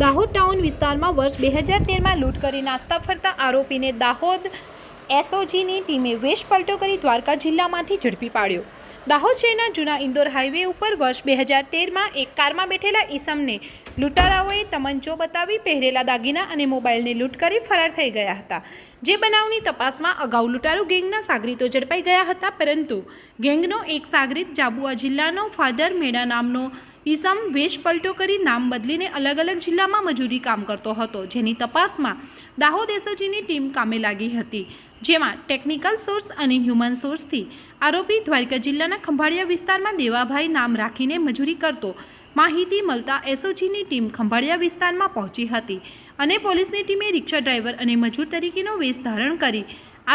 Dahod town વિસ્તારમાં વર્ષ બે હજાર તેરમાં લૂંટ કરી નાસ્તા ફરતા આરોપીને દાહોદ એસઓજીની ટીમે વેશ પલટો કરી દ્વારકા જિલ્લામાંથી ઝડપી પાડ્યો. દાહોદ શહેરના જૂના ઇન્દોર હાઈવે ઉપર વર્ષ બે હજાર તેરમાં એક કારમાં બેઠેલા ઈસમને લૂંટારાઓએ તમંચો બતાવી પહેરેલા દાગીના અને મોબાઈલને લૂંટ કરી ફરાર થઈ ગયા હતા. જે બનાવની તપાસમાં અગાઉ લૂંટારૂ ગેંગના સાગરીતો ઝડપાઈ ગયા હતા, પરંતુ ગેંગનો એક સાગરીત જાબુઆ જિલ્લાનો ફાધર મેડા નામનો ઈસમ વેશ પલટો કરી નામ બદલીને અલગ અલગ જિલ્લામાં મજૂરી કામ કરતો હતો, જેની તપાસમાં દાહોદ એસઓજીની ટીમ કામે લાગી હતી, જેમાં ટેકનિકલ સોર્સ અને હ્યુમન સોર્સથી આરોપી દ્વારકા જિલ્લાના ખંભાળિયા વિસ્તારમાં દેવાભાઈ નામ રાખીને મજૂરી કરતો માહિતી મળતા એસઓજીની ટીમ ખંભાળિયા વિસ્તારમાં પહોંચી હતી અને પોલીસની ટીમે રિક્ષા ડ્રાઈવર અને મજૂર તરીકેનો વેશ ધારણ કરી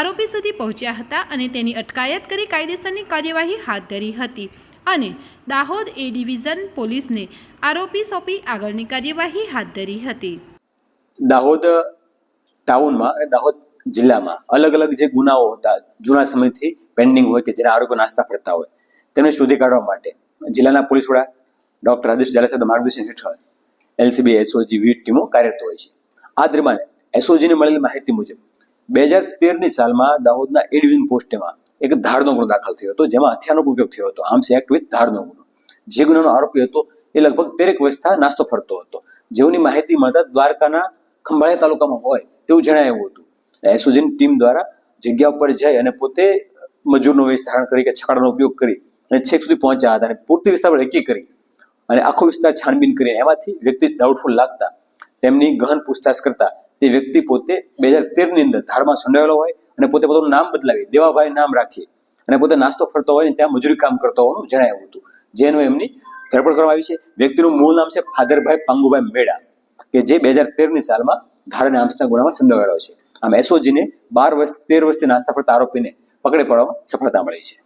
આરોપી સુધી પહોંચ્યા હતા અને તેની અટકાયત કરી કાયદેસરની કાર્યવાહી હાથ ધરી હતી. અને દાહોદ એ ડિવિઝન પોલીસને આરોપી સોંપી આગળની કાર્યવાહી હાથ ધરી હતી. દાહોદ ટાઉનમાં દાહોદ જિલ્લામાં અલગ અલગ જે ગુનાઓ હતા, જૂના સમયથી પેન્ડિંગ હોય કે જેના આરોપી નાસ્તા ફરતા હોય, તેમને શોધી કાઢવા માટે જિલ્લાના પોલીસ વડા ડોક્ટર આદેશ ઝાલા માર્ગદર્શન હેઠળ એલસીબી, એસઓજી વિવિધ ટીમો કાર્યરત હોય છે. આ દરમિયાન એસઓજીને મળેલી માહિતી મુજબ, બે હજાર તેરની સાલમાં દાહોદના એ ડિવિઝન પોસ્ટમાં એક ધાડનો ગુનો દાખલ થયો હતો, જેમાં હથિયારનો ઉપયોગ થયો હતો, આર્મ્સ એક્ટ વિથ ધાડનો ગુનો. જે ગુનાનો આરોપી હતો, એ લગભગ તેરેક વર્ષથી નાસ્તો ફરતો હતો. જેઓની માહિતી મળતા દ્વારકાના ખંભાળિયા તાલુકામાં હોય તેવું જણાયું હતું. એસઓજીની ટીમ દ્વારા જગ્યા ઉપર જઈ અને પોતે મજૂરનો વેશ ધારણ કરી કે છકડાનો ઉપયોગ કરી અને છેક સુધી પહોંચ્યા હતા અને પૂરતી વિસ્તાર પર રેકી કરી અને આખો વિસ્તાર છાનબીન કરી એમાંથી વ્યક્તિ ડાઉટફુલ લાગતા તેમની ગહન પૂછતાછ કરતા તે વ્યક્તિ પોતે બે હજાર તેરની અંદર ધાડમાં સંડાયેલો હોય અને પોતે પોતાનું નામ બદલાવી, દેવાભાઈ નામ રાખી અને પોતે નાસ્તો ફરતો હોય ને ત્યાં મજૂરી કામ કરતો હોવાનું જણાવ્યું હતું. જેનું એમની ધરપકડ કરવામાં આવી છે. વ્યક્તિનું મૂળ નામ છે ફાદરભાઈ પાંગુભાઈ મેડા, કે જે બે હજાર તેરની સાલમાં ધારણ આમસના ગુનામાં સંડોવાયેલો છે. આમ એસઓજીને બાર વર્ષ, તેર વર્ષથી નાસ્તા ફરતા આરોપીને પકડી પાડવામાં સફળતા મળી છે.